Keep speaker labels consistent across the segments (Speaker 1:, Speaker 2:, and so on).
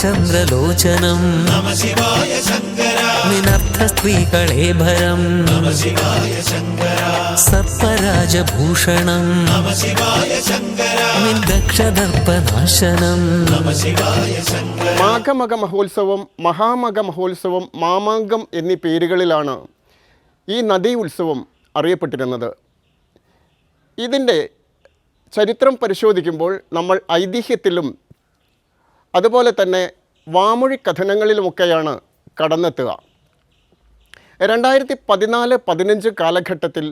Speaker 1: ചന്ദ്രലോചനം. നിനർത്ഥ സ്ത്രീകളെ ഭരം. സർപ്പരാജഭൂഷണം. നിദക്ഷദർപ്പനാശനം
Speaker 2: മാഘമക മഹോത്സവം മഹാമക മഹോത്സവം മാമാങ്കം എന്നീ പേരുകളിലാണ് ഈ നദീ ഉത്സവം അറിയപ്പെട്ടിരുന്നത്. ഇതിന്റെ ചരിത്രം പരിശോധിക്കുമ്പോൾ നമ്മൾ ഐതിഹ്യത്തിലും അതുപോലെ തന്നെ വാമൊഴി കഥനങ്ങളിലുമൊക്കെയാണ് കടന്നെത്തുക. രണ്ടായിരത്തി പതിനാല് പതിനഞ്ച് കാലഘട്ടത്തിൽ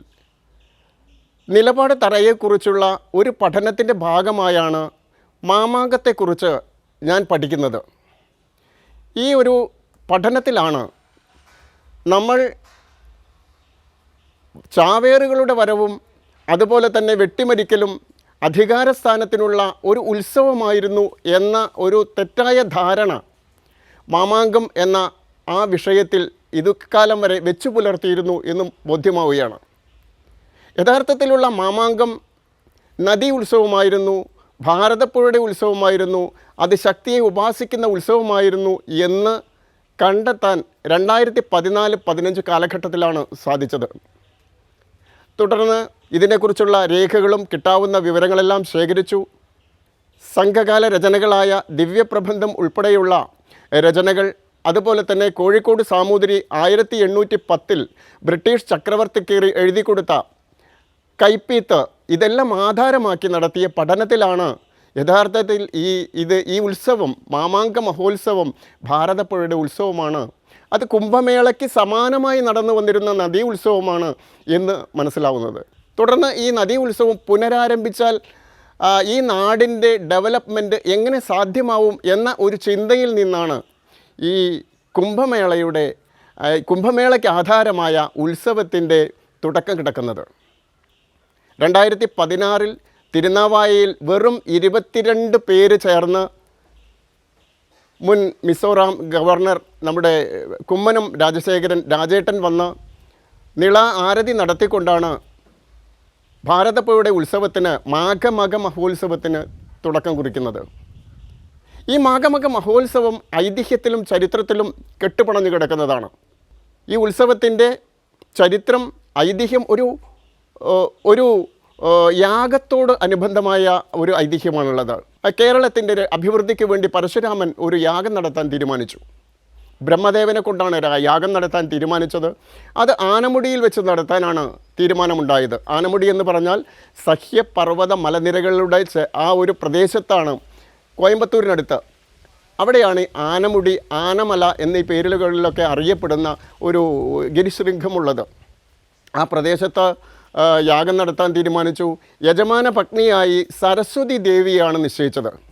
Speaker 2: നിലപാട് തറയെക്കുറിച്ചുള്ള ഒരു പഠനത്തിന്റെ ഭാഗമായാണ് മാമാങ്കത്തെക്കുറിച്ച് ഞാൻ പഠിക്കുന്നത്. ഈ ഒരു പഠനത്തിലാണ് നമ്മൾ ചാവേറുകളുടെ വരവും അതുപോലെ തന്നെ വെട്ടിമരിക്കലും അധികാരസ്ഥാനത്തിനുള്ള ഒരു ഉത്സവമായിരുന്നു എന്ന ഒരു തെറ്റായ ധാരണ മാമാങ്കം എന്ന ആ വിഷയത്തിൽ ഇതുക്കാലം വരെ വെച്ചു പുലർത്തിയിരുന്നു എന്നും ബോധ്യമാവുകയാണ്. യഥാർത്ഥത്തിലുള്ള മാമാങ്കം നദീ ഉത്സവമായിരുന്നു ഭാരതപ്പുഴയുടെ ഉത്സവമായിരുന്നു അത് ശക്തിയെ ഉപാസിക്കുന്ന ഉത്സവമായിരുന്നു എന്ന് കണ്ടെത്താൻ രണ്ടായിരത്തി പതിനാല് പതിനഞ്ച് കാലഘട്ടത്തിലാണ് സാധിച്ചത്. തുടർന്ന് ഇതിനെക്കുറിച്ചുള്ള രേഖകളും കിട്ടാവുന്ന വിവരങ്ങളെല്ലാം ശേഖരിച്ചു. സംഘകാല രചനകളായ ദിവ്യപ്രബന്ധം ഉൾപ്പെടെയുള്ള രചനകൾ. അതുപോലെ തന്നെ കോഴിക്കോട് സാമൂതിരി ആയിരത്തി എണ്ണൂറ്റി പത്തിൽ ബ്രിട്ടീഷ് ചക്രവർത്തിക്ക് എഴുതി കൊടുത്ത കൈപ്പീത്ത് ഇതെല്ലാം ആധാരമാക്കി നടത്തിയ പഠനത്തിലാണ്. യഥാർത്ഥത്തിൽ ഈ ഇത് ഈ ഉത്സവം മാമാങ്ക മഹോത്സവം ഭാരതപ്പുഴയുടെ ഉത്സവമാണ്. അത് കുംഭമേളയ്ക്ക് സമാനമായി നടന്നു വന്നിരുന്ന നദീ ഉത്സവമാണ് എന്ന് മനസ്സിലാവുന്നത്. തുടർന്ന് ഈ നദീ ഉത്സവം പുനരാരംഭിച്ചാൽ ഈ നാടിന്റെ ഡെവലപ്മെന്റ് എങ്ങനെ സാധ്യമാവും എന്ന ഒരു ചിന്തയിൽ നിന്നാണ് ഈ കുംഭമേളയുടെ കുംഭമേളയ്ക്ക് ആധാരമായ ഉത്സവത്തിന്റെ തുടക്കം കിടക്കുന്നത്. രണ്ടായിരത്തി പതിനാറിൽ തിരുനാവായയിൽ വെറും ഇരുപത്തിരണ്ട് പേര് ചേർന്ന് മുൻ മിസോറാം ഗവർണർ നമ്മുടെ കുമ്മനം രാജശേഖരൻ രാജേട്ടൻ വന്ന് നിള ആരതി നടത്തിക്കൊണ്ടാണ് ഭാരതപ്പുഴയുടെ ഉത്സവത്തിന് മാഘമക മഹോത്സവത്തിന് തുടക്കം കുറിക്കുന്നത്. ഈ മാഘമക മഹോത്സവം ഐതിഹ്യത്തിലും ചരിത്രത്തിലും കെട്ടുപണഞ്ഞു കിടക്കുന്നതാണ്. ഈ ഉത്സവത്തിന്റെ ചരിത്രം ഐതിഹ്യം ഒരു ഒരു യാഗത്തോട് അനുബന്ധമായ ഒരു ഐതിഹ്യമാണുള്ളത്. കേരളത്തിന്റെ അഭിവൃദ്ധിക്ക് വേണ്ടി പരശുരാമൻ ഒരു യാഗം നടത്താൻ തീരുമാനിച്ചു. ബ്രഹ്മദേവനെ കൊണ്ടാണ് യാഗം നടത്താൻ തീരുമാനിച്ചത്. അത് ആനമുടിയിൽ വെച്ച് നടത്താനാണ് തീരുമാനമുണ്ടായത്. ആനമുടി എന്ന് പറഞ്ഞാൽ സഹ്യപർവത മലനിരകളുടെ ആ ഒരു പ്രദേശത്താണ് കോയമ്പത്തൂരിനടുത്ത്. അവിടെയാണ് ആനമുടി ആനമല എന്നീ പേരുകളിലൊക്കെ അറിയപ്പെടുന്ന ഒരു ഗിരിശൃംഖമുള്ളത് ആ പ്രദേശത്ത് യാഗം നടത്താൻ തീരുമാനിച്ചു. യജമാന പത്നിയായി സരസ്വതി ദേവിയാണ് നിശ്ചയിച്ചത്.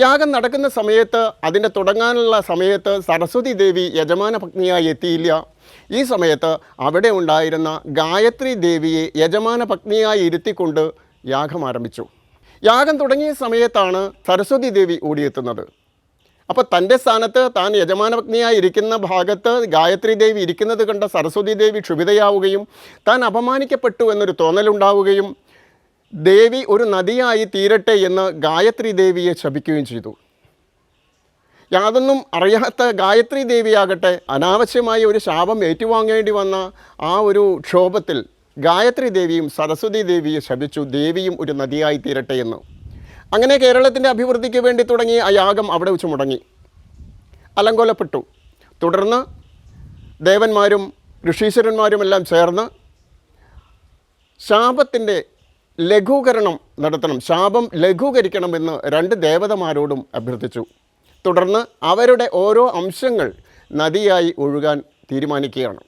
Speaker 2: യാഗം നടക്കുന്ന സമയത്ത് അതിന്റെ തുടങ്ങാനുള്ള സമയത്ത് സരസ്വതി ദേവി യജമാന പത്നിയായി എത്തിയില്ല. ഈ സമയത്ത് അവിടെ ഉണ്ടായിരുന്ന ഗായത്രി ദേവിയെ യജമാന പത്നിയായി ഇരുത്തിക്കൊണ്ട് യാഗം ആരംഭിച്ചു. യാഗം തുടങ്ങിയ സമയത്താണ് സരസ്വതി ദേവി ഓടിയെത്തുന്നത്. അപ്പോൾ തന്റെ സ്ഥാനത്ത് താൻ യജമാന പത്നിയായി ഇരിക്കുന്ന ഭാഗത്ത് ഗായത്രി ദേവി ഇരിക്കുന്നത് കണ്ട സരസ്വതി ദേവി ക്ഷുഭിതയാവുകയും താൻ അപമാനിക്കപ്പെട്ടു എന്നൊരു തോന്നലുണ്ടാവുകയും ദേവി ഒരു നദിയായി തീരട്ടെ എന്ന് ഗായത്രി ദേവിയെ ശപിക്കുകയും ചെയ്തു. യാതൊന്നും അറിയാത്ത ഗായത്രി ദേവിയാകട്ടെ അനാവശ്യമായി ഒരു ശാപം ഏറ്റുവാങ്ങേണ്ടി വന്ന ആ ഒരു ക്ഷോഭത്തിൽ ഗായത്രി ദേവിയും സരസ്വതി ദേവിയെ ശപിച്ചു ദേവിയും ഒരു നദിയായി തീരട്ടെ എന്ന്. അങ്ങനെ കേരളത്തിന്റെ അഭിവൃദ്ധിക്ക് വേണ്ടി തുടങ്ങിയ ആ യാഗം അവിടെ വെച്ച് മുടങ്ങി. അലങ്കോലപ്പെട്ടു. തുടർന്ന് ദേവന്മാരും ഋഷീശ്വരന്മാരുമെല്ലാം ചേർന്ന് ശാപത്തിന്റെ ലഘൂകരണം നടത്തണം. ശാപം ലഘൂകരിക്കണമെന്ന് രണ്ട് ദേവതമാരോടും അഭ്യർത്ഥിച്ചു. തുടർന്ന് അവരുടെ ഓരോ അംശങ്ങൾ നദിയായി ഒഴുകാൻ തീരുമാനിക്കുകയാണ്.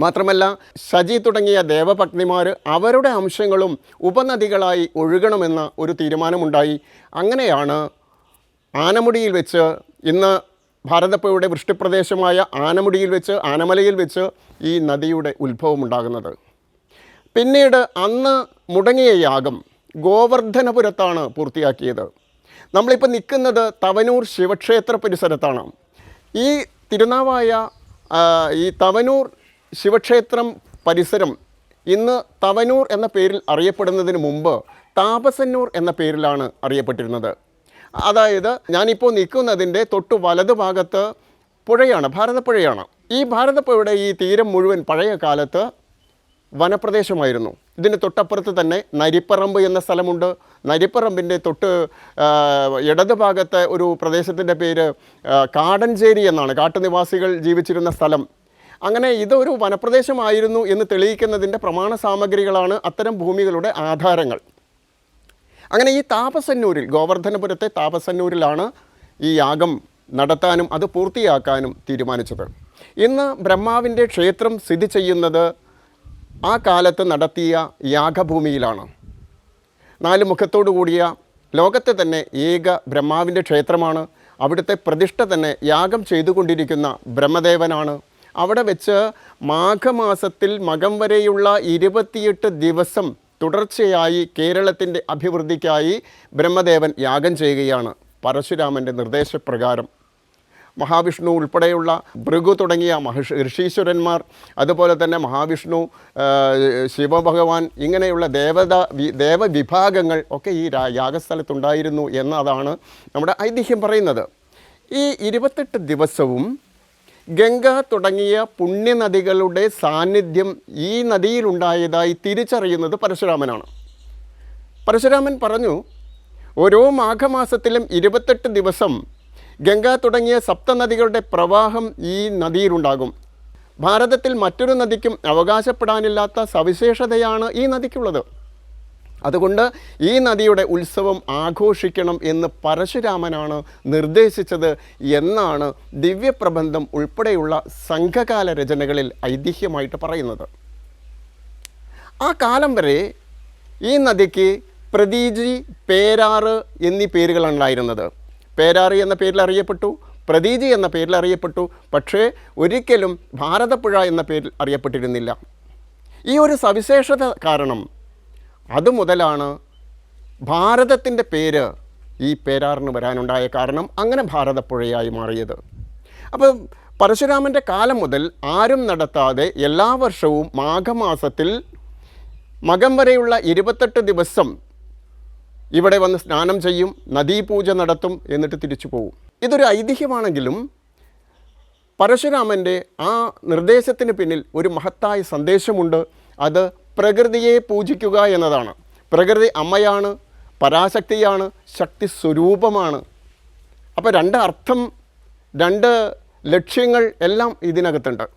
Speaker 2: മാത്രമല്ല ശജി തുടങ്ങിയ ദേവപത്നിമാർ അവരുടെ അംശങ്ങളും ഉപനദികളായി ഒഴുകണമെന്ന ഒരു തീരുമാനമുണ്ടായി. അങ്ങനെയാണ് ആനമുടിയിൽ വെച്ച് ഇന്ന് ഭാരതപ്പുഴയുടെ വൃഷ്ടിപ്രദേശമായ ആനമുടിയിൽ വെച്ച് ആനമലയിൽ വെച്ച് ഈ നദിയുടെ ഉത്ഭവം ഉണ്ടാകുന്നത് പിന്നീട് അന്ന് മുടങ്ങിയ യാഗം ഗോവർദ്ധനപുരത്താണ് പൂർത്തിയാക്കിയത്. നമ്മളിപ്പോൾ നിൽക്കുന്നത് തവനൂർ ശിവക്ഷേത്ര പരിസരത്താണ്. ഈ തിരുനാവായ ഈ തവനൂർ ശിവക്ഷേത്രം പരിസരം ഇന്ന് തവനൂർ എന്ന പേരിൽ അറിയപ്പെടുന്നതിന് മുമ്പ് താപസന്നൂർ എന്ന പേരിലാണ് അറിയപ്പെട്ടിരുന്നത്. അതായത് ഞാനിപ്പോൾ നിൽക്കുന്നതിന്റെ തൊട്ട് വലതുഭാഗത്ത് പുഴയാണ് ഭാരതപ്പുഴയാണ്. ഈ ഭാരതപ്പുഴയുടെ ഈ തീരം മുഴുവൻ പഴയ കാലത്ത് വനപ്രദേശമായിരുന്നു. ഇതിന് തൊട്ടപ്പുറത്ത് തന്നെ നരിപ്പറമ്പ് എന്ന സ്ഥലമുണ്ട്. നരിപ്പറമ്പിന്റെ തൊട്ട് ഇടതുഭാഗത്തെ ഇടത് ഭാഗത്തെ ഒരു പ്രദേശത്തിന്റെ പേര് കാടഞ്ചേരി എന്നാണ്. കാട്ടുനിവാസികൾ ജീവിച്ചിരുന്ന സ്ഥലം. അങ്ങനെ ഇതൊരു വനപ്രദേശമായിരുന്നു എന്ന് തെളിയിക്കുന്നതിന്റെ പ്രമാണ സാമഗ്രികളാണ് അത്തരം ഭൂമികളുടെ ആധാരങ്ങൾ. അങ്ങനെ ഈ താപസന്നൂരിൽ ഗോവർദ്ധനപുരത്തെ താപസന്നൂരിലാണ് ഈ യാഗം നടത്താനും അത് പൂർത്തിയാക്കാനും തീരുമാനിച്ചത്. ഇന്ന് ബ്രഹ്മാവിന്റെ ക്ഷേത്രം സ്ഥിതി ചെയ്യുന്നത് ആ കാലത്ത് നടത്തിയ യാഗഭൂമിയിലാണ്. നാല് മുഖത്തോടു കൂടിയ ലോകത്തെ തന്നെ ഏക ബ്രഹ്മാവിന്റെ ക്ഷേത്രമാണ്. അവിടുത്തെ പ്രതിഷ്ഠ തന്നെ യാഗം ചെയ്തുകൊണ്ടിരിക്കുന്ന ബ്രഹ്മദേവനാണ്. അവിടെ വെച്ച് മാഘമാസത്തിൽ മകം വരെയുള്ള ഇരുപത്തിയെട്ട് ദിവസം തുടർച്ചയായി കേരളത്തിന്റെ അഭിവൃദ്ധിക്കായി ബ്രഹ്മദേവൻ യാഗം ചെയ്യുകയാണ്. പരശുരാമന്റെ നിർദ്ദേശപ്രകാരം. മഹാവിഷ്ണു ഉൾപ്പെടെയുള്ള ഭൃഗു തുടങ്ങിയ മഹർഷി ഋഷീശ്വരന്മാർ അതുപോലെ തന്നെ മഹാവിഷ്ണു ശിവഭഗവാൻ ഇങ്ങനെയുള്ള ദേവത ദേവവിഭാഗങ്ങൾ ഒക്കെ ഈ യാഗസ്ഥലത്തുണ്ടായിരുന്നു എന്നതാണ് നമ്മുടെ ഐതിഹ്യം പറയുന്നത്. ഈ ഇരുപത്തെട്ട് ദിവസവും ഗംഗ തുടങ്ങിയ പുണ്യനദികളുടെ സാന്നിധ്യം ഈ നദിയിലുണ്ടായതായി തിരിച്ചറിയുന്നത് പരശുരാമനാണ്. പരശുരാമൻ പറഞ്ഞു ഓരോ മാഘമാസത്തിലും ഇരുപത്തെട്ട് ദിവസം ഗംഗ തുടങ്ങിയ സപ്തനദികളുടെ പ്രവാഹം ഈ നദിയിലുണ്ടാകും. ഭാരതത്തിൽ മറ്റൊരു നദിക്കും അവകാശപ്പെടാനില്ലാത്ത സവിശേഷതയാണ് ഈ നദിക്കുള്ളത്. അതുകൊണ്ട് ഈ നദിയുടെ ഉത്സവം ആഘോഷിക്കണം എന്ന് പരശുരാമനാണ് നിർദ്ദേശിച്ചത് എന്നാണ് ദിവ്യപ്രബന്ധം ഉൾപ്പെടെയുള്ള സംഘകാല രചനകളിൽ ഐതിഹ്യമായിട്ട് പറയുന്നത്. ആ കാലം വരെ ഈ നദിക്ക് പ്രതീജി പേരാറ് എന്നീ പേരുകളുണ്ടായിരുന്നത് പേരാറ് എന്ന പേരിൽ അറിയപ്പെട്ടു പ്രതീജി എന്ന പേരിൽ അറിയപ്പെട്ടു പക്ഷേ ഒരിക്കലും ഭാരതപ്പുഴ എന്ന പേരിൽ അറിയപ്പെട്ടിരുന്നില്ല. ഈ ഒരു സവിശേഷത കാരണം അതുമുതലാണ് ഭാരതത്തിന്റെ പേര് ഈ പേരാറിന് വരാനുണ്ടായ കാരണം അങ്ങനെ ഭാരതപ്പുഴയായി മാറിയത്. അപ്പോൾ പരശുരാമന്റെ കാലം മുതൽ ആരും നടത്താതെ എല്ലാ വർഷവും മാഘമാസത്തിൽ മകം വരെയുള്ള ഇരുപത്തെട്ട് ദിവസം ഇവിടെ വന്ന് സ്നാനം ചെയ്യും നദീപൂജ നടത്തും എന്നിട്ട് തിരിച്ചു പോകും ഇതൊരു ഐതിഹ്യമാണെങ്കിലും പരശുരാമന്റെ ആ നിർദ്ദേശത്തിന് പിന്നിൽ ഒരു മഹത്തായ സന്ദേശമുണ്ട്. അത് പ്രകൃതിയെ പൂജിക്കുക എന്നതാണ്. പ്രകൃതി അമ്മയാണ് പരാശക്തിയാണ് ശക്തി സ്വരൂപമാണ്. അപ്പോൾ രണ്ട് അർത്ഥം രണ്ട് ലക്ഷ്യങ്ങൾ എല്ലാം ഇതിനകത്തുണ്ട്.